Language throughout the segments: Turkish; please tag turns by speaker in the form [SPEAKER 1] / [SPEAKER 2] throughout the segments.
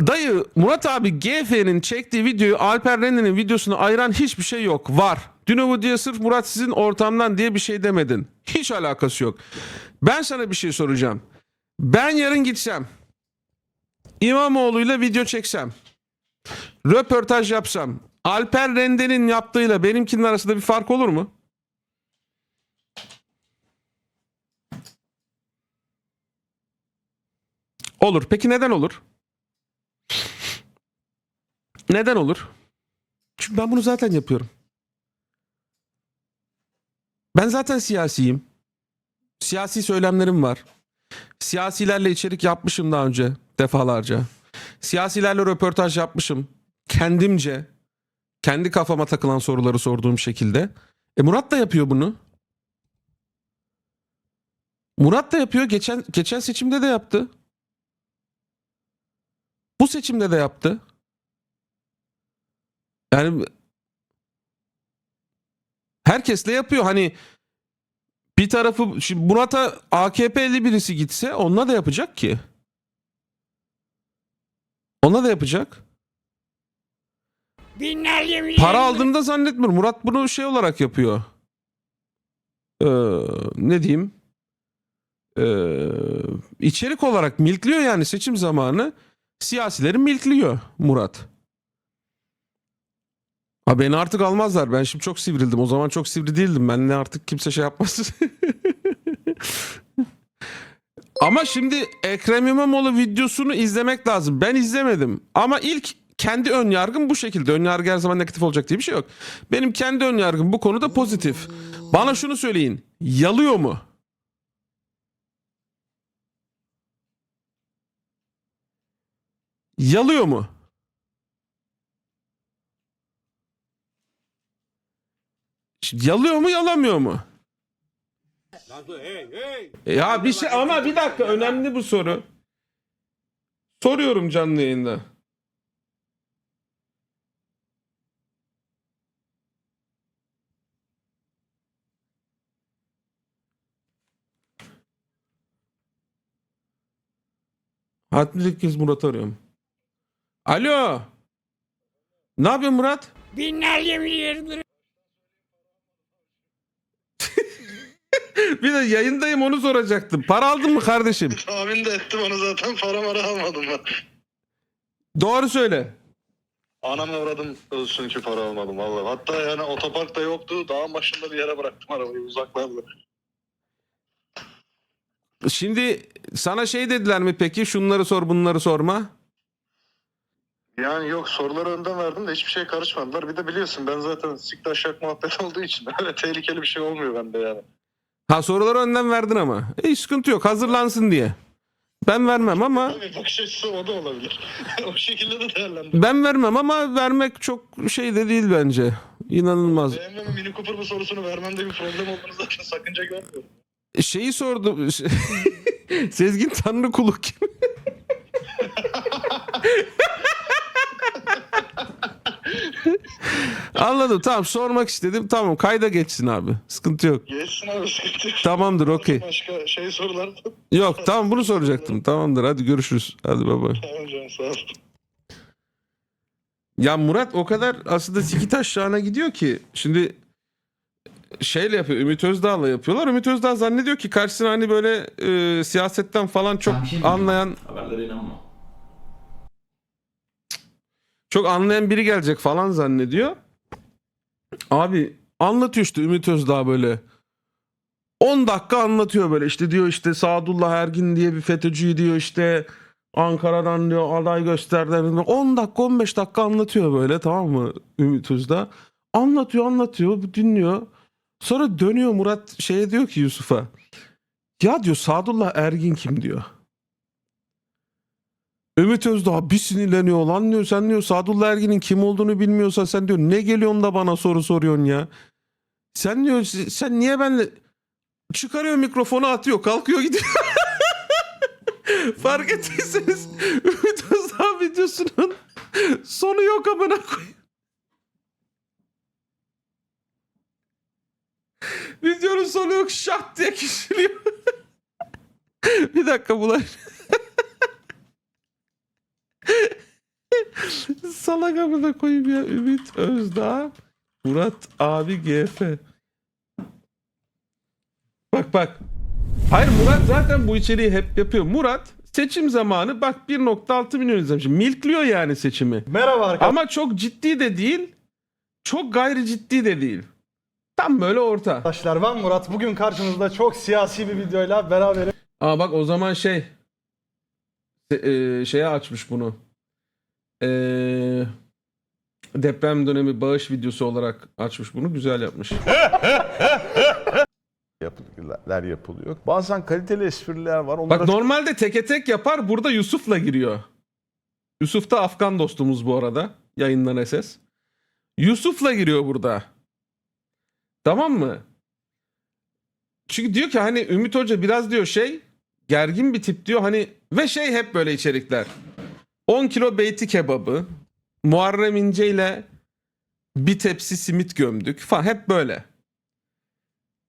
[SPEAKER 1] Dayı Murat abi GF'nin çektiği videoyu Alper Rende'nin videosuna ayıran hiçbir şey yok. Var. Dün o diye sırf Murat sizin ortamdan diye bir şey demedin. Hiç alakası yok. Ben sana bir şey soracağım. Ben yarın gitsem İmamoğlu'yla video çeksem röportaj yapsam Alper Rende'nin yaptığıyla benimkinin arasında bir fark olur mu? Olur. Peki neden olur? Neden olur? Çünkü ben bunu zaten yapıyorum. Ben zaten siyasiyim. Siyasi söylemlerim var. Siyasilerle içerik yapmışım daha önce defalarca. Siyasilerle röportaj yapmışım. Kendimce. Kendi kafama takılan soruları sorduğum şekilde. E Murat da yapıyor bunu. Murat da yapıyor. Geçen geçen seçimde de yaptı. Bu seçimde de yaptı. Yani herkesle yapıyor. Hani bir tarafı şimdi Murat'a AKP'li birisi gitse onunla da yapacak ki. Onunla da yapacak.
[SPEAKER 2] Binlerce
[SPEAKER 1] Para aldığını da zannetmiyorum. Murat bunu şey olarak yapıyor. Ee, ne diyeyim? Ee, içerik olarak milkliyor yani seçim zamanı. Siyasileri milkliyor Murat. Ha beni artık almazlar. Ben şimdi çok sivrildim. O zaman çok sivri değildim. Ben ne artık kimse şey yapmaz. Ama şimdi Ekrem İmamoğlu videosunu izlemek lazım. Ben izlemedim. Ama ilk kendi ön yargım bu şekilde. Ön yargı her zaman negatif olacak diye bir şey yok. Benim kendi ön yargım bu konuda pozitif. Bana şunu söyleyin. Yalıyor mu? Yalıyor mu? Yalıyor mu yalamıyor mu? Ya bir şey ama bir dakika önemli bu soru. Soruyorum canlı yayında. Hatmi ilk kez Murat arıyorum. Alo. Ne yapıyorsun Murat?
[SPEAKER 2] binlerce milyar
[SPEAKER 1] Bir de yayındayım onu soracaktım. Para aldın mı kardeşim?
[SPEAKER 3] Tahmin de ettim onu zaten para mara almadım ben.
[SPEAKER 1] Doğru söyle.
[SPEAKER 3] Anama uğradım ölsün ki para almadım vallahi. Hatta yani otoparkta yoktu. Dağın başında bir yere bıraktım arabayı uzaklarda.
[SPEAKER 1] Şimdi sana şey dediler mi peki? Şunları sor bunları sorma.
[SPEAKER 3] Yani yok soruları önden verdim de hiçbir şey karışmadılar. Bir de biliyorsun ben zaten siktaşak muhabbet olduğu için öyle tehlikeli bir şey olmuyor bende yani.
[SPEAKER 1] Ha soruları önden verdin ama. E, hiç sıkıntı yok hazırlansın diye. Ben vermem ama
[SPEAKER 3] Tabii bakış açısı o da olabilir. o şekilde de değerlendir.
[SPEAKER 1] ben vermem ama vermek çok şey de değil bence. İnanılmaz.
[SPEAKER 3] BMW Mini Cooper bu sorusunu vermemde bir problem olduğunu zaten sakınca görmüyorum.
[SPEAKER 1] Şeyi sordu. Sezgin Tanrı kulu kim? Anladım tamam sormak istedim tamam kayda geçsin abi sıkıntı yok.
[SPEAKER 3] Geçsin abi sıkıntı yok.
[SPEAKER 1] Tamamdır okey.
[SPEAKER 3] Başka şey sorular
[SPEAKER 1] Yok tamam bunu soracaktım tamamdır hadi görüşürüz hadi baba.
[SPEAKER 3] Tamam canım sağ ol.
[SPEAKER 1] Ya Murat o kadar aslında siki taşlarına gidiyor ki şimdi şeyle yapıyor Ümit Özdağ'la yapıyorlar. Ümit Özdağ zannediyor ki karşısına hani böyle e, siyasetten falan çok
[SPEAKER 4] Ben bir şey diyeyim.
[SPEAKER 1] anlayan
[SPEAKER 4] Haberlere inanma.
[SPEAKER 1] Çok anlayan biri gelecek falan zannediyor. Abi anlatıyor işte Ümit Özdağ böyle. 10 dakika anlatıyor böyle işte diyor işte Sadullah Ergin diye bir FETÖ'cüyü diyor işte Ankara'dan diyor aday gösterdiler. 10 dakika 15 dakika anlatıyor böyle tamam mı Ümit Özdağ. Anlatıyor anlatıyor dinliyor. Sonra dönüyor Murat şeye diyor ki Yusuf'a. Ya diyor Sadullah Ergin kim diyor. Ümit Özdağ bir sinirleniyor lan diyor sen diyor Sadullah Ergin'in kim olduğunu bilmiyorsan sen diyor ne geliyorsun da bana soru soruyorsun ya. Sen diyor sen niye benle çıkarıyor mikrofonu atıyor kalkıyor gidiyor. Fark ettiyseniz Ümit Özdağ videosunun sonu yok amına koyayım. Videonun sonu yok şak diye kişiliyor. bir dakika bunlar. Salak amına koyayım ya. Ümit Özdağ. Murat abi GF. Bak bak. Hayır Murat zaten bu içeriği hep yapıyor. Murat seçim zamanı bak 1.6 milyon izlemiş. Milkliyor yani seçimi.
[SPEAKER 4] Merhaba arkadaşlar.
[SPEAKER 1] Ama çok ciddi de değil. Çok gayri ciddi de değil. Tam böyle orta.
[SPEAKER 4] Arkadaşlar ben Murat. Bugün karşınızda çok siyasi bir videoyla beraberim.
[SPEAKER 1] Aa bak o zaman şey e, şeye açmış bunu. Ee, deprem dönemi bağış videosu olarak açmış bunu. Güzel yapmış.
[SPEAKER 5] yapılar yapılıyor. Bazen kaliteli espriler var. Onlara
[SPEAKER 1] Bak normalde teke tek yapar. Burada Yusuf'la giriyor. Yusuf da Afgan dostumuz bu arada. Yayından SS. Yusuf'la giriyor burada. Tamam mı? Çünkü diyor ki hani Ümit Hoca biraz diyor şey gergin bir tip diyor hani ve şey hep böyle içerikler. 10 kilo beyti kebabı, Muharrem İnce ile bir tepsi simit gömdük falan hep böyle.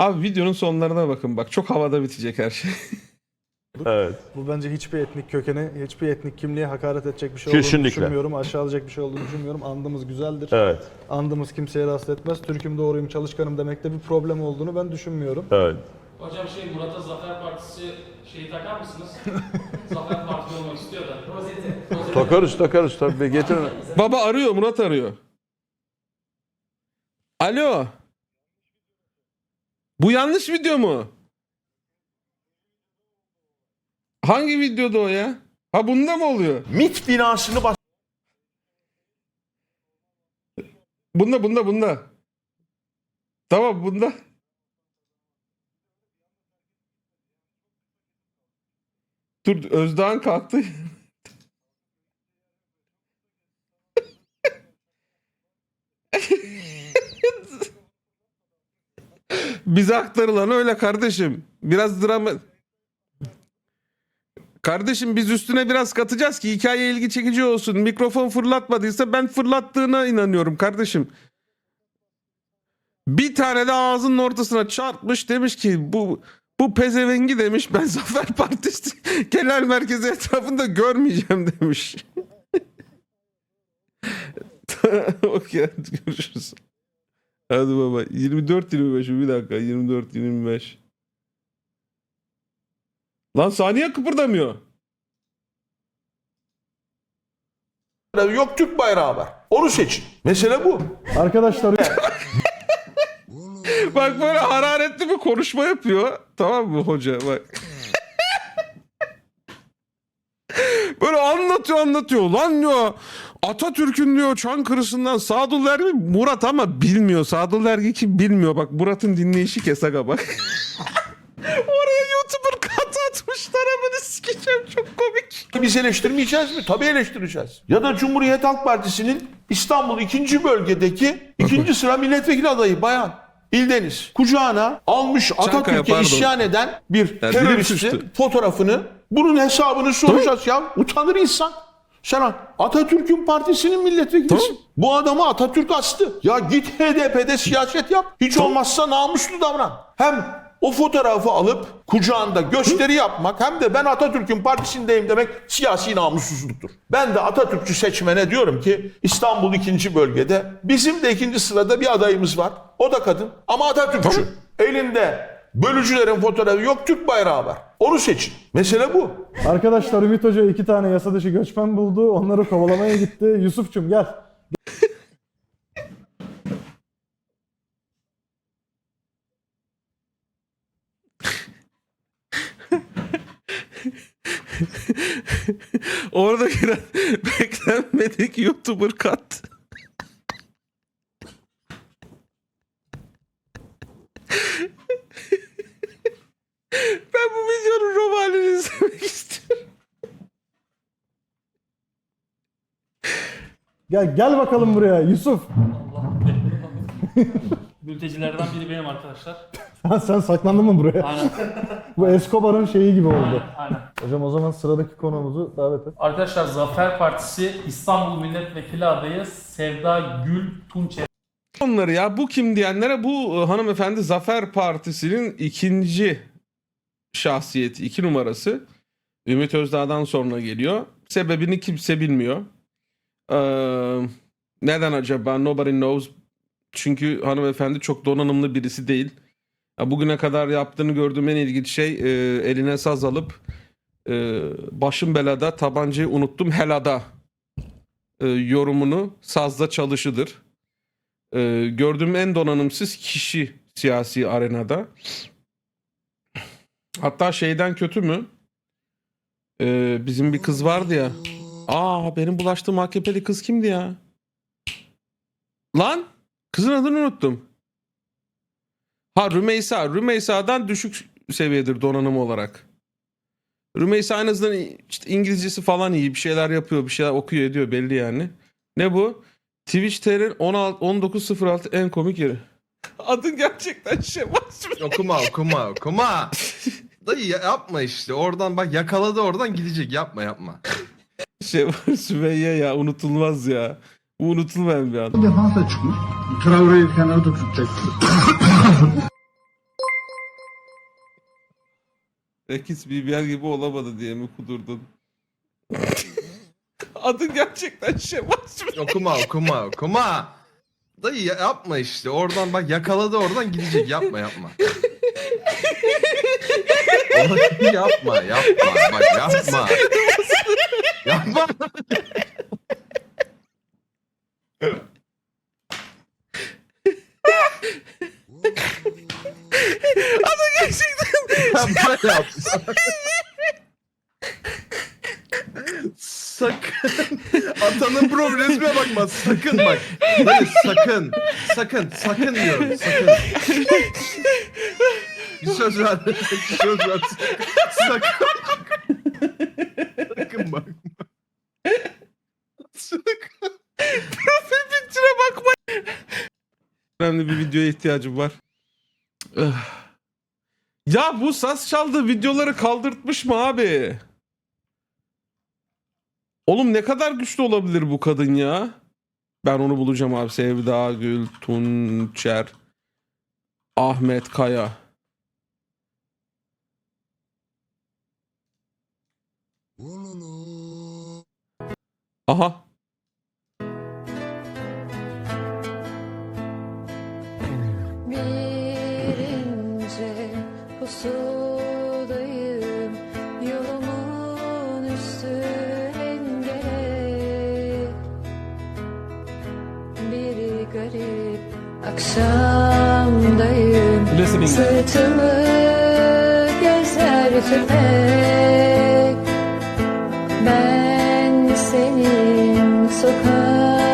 [SPEAKER 1] Abi videonun sonlarına bakın bak çok havada bitecek her şey.
[SPEAKER 5] evet.
[SPEAKER 4] Bu bence hiçbir etnik kökeni, hiçbir etnik kimliğe hakaret edecek bir şey olduğunu
[SPEAKER 5] Kesinlikle.
[SPEAKER 4] düşünmüyorum. Aşağılayacak bir şey olduğunu düşünmüyorum. Andımız güzeldir.
[SPEAKER 5] Evet.
[SPEAKER 4] Andımız kimseye rahatsız etmez. Türk'üm doğruyum, çalışkanım demekte bir problem olduğunu ben düşünmüyorum.
[SPEAKER 5] Evet.
[SPEAKER 6] Hocam şey Murat'a Zafer Partisi şeyi takar mısınız? Zafer Partisi olmak istiyor da. Rozeti. Rozeti.
[SPEAKER 5] Takarız takarız tabii getirin.
[SPEAKER 1] Baba arıyor Murat arıyor. Alo. Bu yanlış video mu? Hangi videoda o ya? Ha bunda mı oluyor?
[SPEAKER 5] MIT binasını bas
[SPEAKER 1] Bunda bunda bunda. Tamam bunda. Dur Özdağ'ın kalktı. Bize aktarılan öyle kardeşim. Biraz drama... Kardeşim biz üstüne biraz katacağız ki hikaye ilgi çekici olsun. Mikrofon fırlatmadıysa ben fırlattığına inanıyorum kardeşim. Bir tane de ağzının ortasına çarpmış demiş ki bu bu pezevengi demiş ben Zafer Partisi genel merkezi etrafında görmeyeceğim demiş. Okey hadi görüşürüz. Hadi baba 24 25 bir dakika 24 25. Lan saniye kıpırdamıyor.
[SPEAKER 5] yok Türk bayrağı var. Onu seçin. Mesele bu.
[SPEAKER 4] Arkadaşlar
[SPEAKER 1] Bak böyle hararetli bir konuşma yapıyor. Tamam mı hoca bak. böyle anlatıyor anlatıyor. Lan diyor Atatürk'ün diyor Çankırı'sından Sadullah Ergin Murat ama bilmiyor. Sadullah Ergin kim bilmiyor. Bak Murat'ın dinleyişi kes aga bak. Oraya YouTuber kat atmışlar amına sikeceğim çok komik.
[SPEAKER 5] Biz eleştirmeyeceğiz mi? Tabii eleştireceğiz. Ya da Cumhuriyet Halk Partisi'nin İstanbul 2. bölgedeki ikinci sıra milletvekili adayı bayan. İldeniz kucağına almış Atatürk'e
[SPEAKER 1] pardon.
[SPEAKER 5] isyan eden bir
[SPEAKER 1] Ya, dilim
[SPEAKER 5] teröristin fotoğrafını bunun hesabını soracağız ya. Utanır insan. Sen Atatürk'ün partisinin milletvekilisi.
[SPEAKER 1] Tamam.
[SPEAKER 5] Bu adamı Atatürk astı. Ya git HDP'de siyaset yap. Hiç olmazsa namuslu davran. Hem o fotoğrafı alıp kucağında gösteri yapmak hem de ben Atatürk'ün partisindeyim demek siyasi namussuzluktur. Ben de Atatürkçü seçmene diyorum ki İstanbul ikinci bölgede bizim de ikinci sırada bir adayımız var. O da kadın ama Atatürkçü. Elinde bölücülerin fotoğrafı yok Türk bayrağı var. Onu seçin. Mesele bu.
[SPEAKER 4] arkadaşlar Ümit Hoca iki tane yasa dışı göçmen buldu. Onları kovalamaya gitti. Yusuf'cum gel.
[SPEAKER 1] Orada giren beklenmedik YouTuber kat. ben bu videonun Rom halini izlemek istiyorum.
[SPEAKER 4] Gel gel bakalım buraya Yusuf.
[SPEAKER 6] Mültecilerden biri benim arkadaşlar.
[SPEAKER 4] Sen, sen saklandın mı buraya?
[SPEAKER 6] Aynen.
[SPEAKER 4] Bu Escobar'ın şeyi gibi oldu.
[SPEAKER 6] Aynen.
[SPEAKER 4] Hocam o zaman sıradaki konuğumuzu davet et.
[SPEAKER 6] Arkadaşlar Zafer Partisi İstanbul Milletvekili adayı Sevda Gül Tunçer.
[SPEAKER 1] Onları ya bu kim diyenlere bu e, hanımefendi Zafer Partisi'nin ikinci şahsiyeti, iki numarası. Ümit Özdağ'dan sonra geliyor. Sebebini kimse bilmiyor. Ee, neden acaba? Nobody knows. Çünkü hanımefendi çok donanımlı birisi değil. Ya bugüne kadar yaptığını gördüğüm en ilginç şey e, eline saz alıp e, başım belada tabancayı unuttum helada e, yorumunu sazda çalışıdır. E, gördüğüm en donanımsız kişi siyasi arenada. Hatta şeyden kötü mü? E, bizim bir kız vardı ya. Aa benim bulaştığım AKP'li kız kimdi ya? Lan kızın adını unuttum. Ha Rümeysa. Rümeysa'dan düşük seviyedir donanım olarak. Rümeysa en azından işte İngilizcesi falan iyi. Bir şeyler yapıyor, bir şeyler okuyor ediyor belli yani. Ne bu? Twitch TR'nin 16 1906 en komik yeri. Adın gerçekten Şevaz.
[SPEAKER 7] Okuma okuma okuma. Dayı ya- yapma işte oradan bak yakaladı oradan gidecek yapma yapma.
[SPEAKER 1] Şevval Sümeyye ya unutulmaz ya. Bu unutulmayan bir an.
[SPEAKER 8] defansa çıkmış. Traore'yi kenarda tutacak.
[SPEAKER 1] Rekis BBL gibi olamadı diye mi kudurdun? Adın gerçekten Şevval
[SPEAKER 7] Okuma okuma okuma. Dayı ya- yapma işte oradan bak yakaladı oradan gidecek yapma yapma. Yapma yapma bak yapma. yapma. Yapma yapma. Sakın. Atanın problemine bakma. Sakın bak. Dayı sakın. Sakın. Sakın diyorum. Sakın. Bir söz ver. Bir söz ver. Sakın. Sakın bak. Sakın.
[SPEAKER 1] Profil picture'a bakma. Önemli bir videoya ihtiyacım var. Öh. ya bu saz çaldığı videoları kaldırtmış mı abi? Oğlum ne kadar güçlü olabilir bu kadın ya? Ben onu bulacağım abi. Sevda Gül Tunçer Ahmet Kaya. Aha.
[SPEAKER 9] Akşamdayım Sırtımı gözler tüpek Ben senin sokağına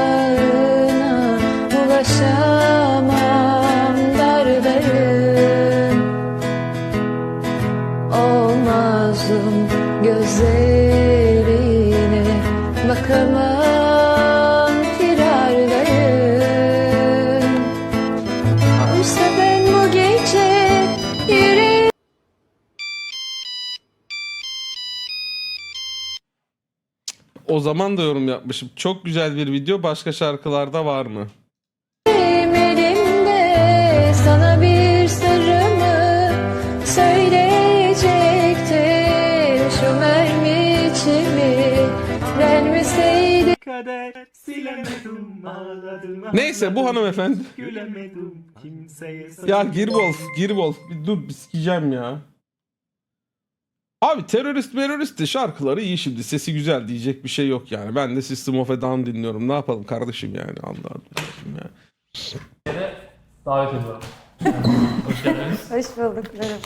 [SPEAKER 9] ulaşamam dardayım Olmazdım gözlerine
[SPEAKER 1] O zaman da yorum yapmışım. Çok güzel bir video. Başka şarkılarda var mı?
[SPEAKER 9] elimde sana bir sırrımı söyleyecektim Şu mermi içimi vermeseydi
[SPEAKER 2] Kader silemedim ağladım
[SPEAKER 1] Neyse, bu hanımefendi.
[SPEAKER 2] Gülemedim kimseye
[SPEAKER 1] Ya Girbol, Girbol. Bir dur bir sikeceğim ya. Abi terörist terörist de şarkıları iyi şimdi. Sesi güzel diyecek bir şey yok yani. Ben de System of a Down dinliyorum. Ne yapalım kardeşim yani. Allah Allah. Ya.
[SPEAKER 6] Davet ediyorum. Hoş geldiniz.
[SPEAKER 9] Hoş bulduk merhaba.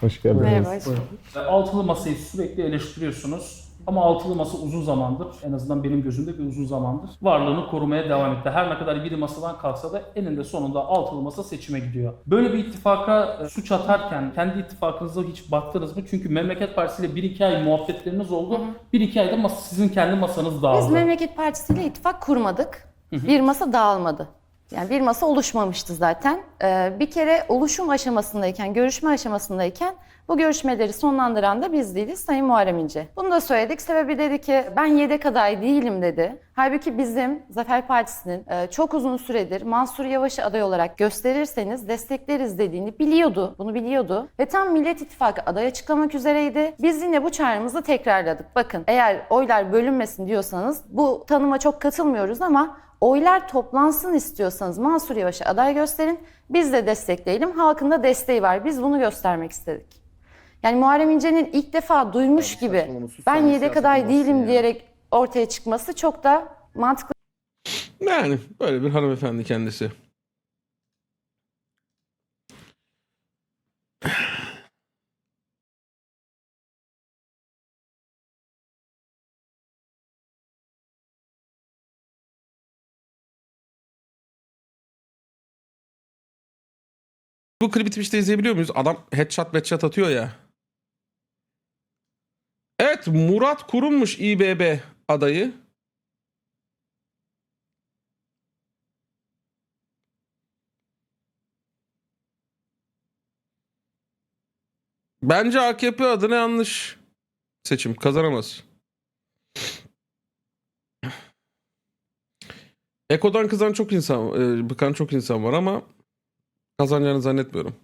[SPEAKER 4] Hoş geldiniz.
[SPEAKER 9] Merhaba hoş bulduk.
[SPEAKER 6] Altılı masayı sürekli eleştiriyorsunuz. Ama altılı masa uzun zamandır, en azından benim gözümde bir uzun zamandır varlığını korumaya devam etti. Her ne kadar biri masadan kalksa da eninde sonunda altılı masa seçime gidiyor. Böyle bir ittifaka e, suç atarken kendi ittifakınıza hiç baktınız mı? Çünkü Memleket Partisi ile 1-2 ay muhabbetleriniz oldu. 1-2 ayda mas- sizin kendi masanız dağıldı.
[SPEAKER 10] Biz Memleket Partisi ile ittifak kurmadık. Bir masa dağılmadı. Yani bir masa oluşmamıştı zaten. Ee, bir kere oluşum aşamasındayken, görüşme aşamasındayken bu görüşmeleri sonlandıran da biz değiliz Sayın Muharrem İnce. Bunu da söyledik. Sebebi dedi ki ben yedek aday değilim dedi. Halbuki bizim Zafer Partisi'nin e, çok uzun süredir Mansur Yavaş'ı aday olarak gösterirseniz destekleriz dediğini biliyordu. Bunu biliyordu. Ve tam Millet İttifakı aday açıklamak üzereydi. Biz yine bu çağrımızı tekrarladık. Bakın eğer oylar bölünmesin diyorsanız bu tanıma çok katılmıyoruz ama oylar toplansın istiyorsanız Mansur Yavaş'ı aday gösterin. Biz de destekleyelim. Halkın da desteği var. Biz bunu göstermek istedik. Yani Muharrem İnce'nin ilk defa duymuş gibi ben yedek aday değilim diyerek ortaya çıkması çok da mantıklı
[SPEAKER 1] Yani böyle bir hanımefendi kendisi. Bu klibi Twitch'te izleyebiliyor muyuz? Adam headshot headshot atıyor ya. Evet Murat Kurummuş İBB adayı. Bence AKP adına yanlış seçim. Kazanamaz. Eko'dan kızan çok insan, e, bıkan çok insan var ama kazanacağını zannetmiyorum.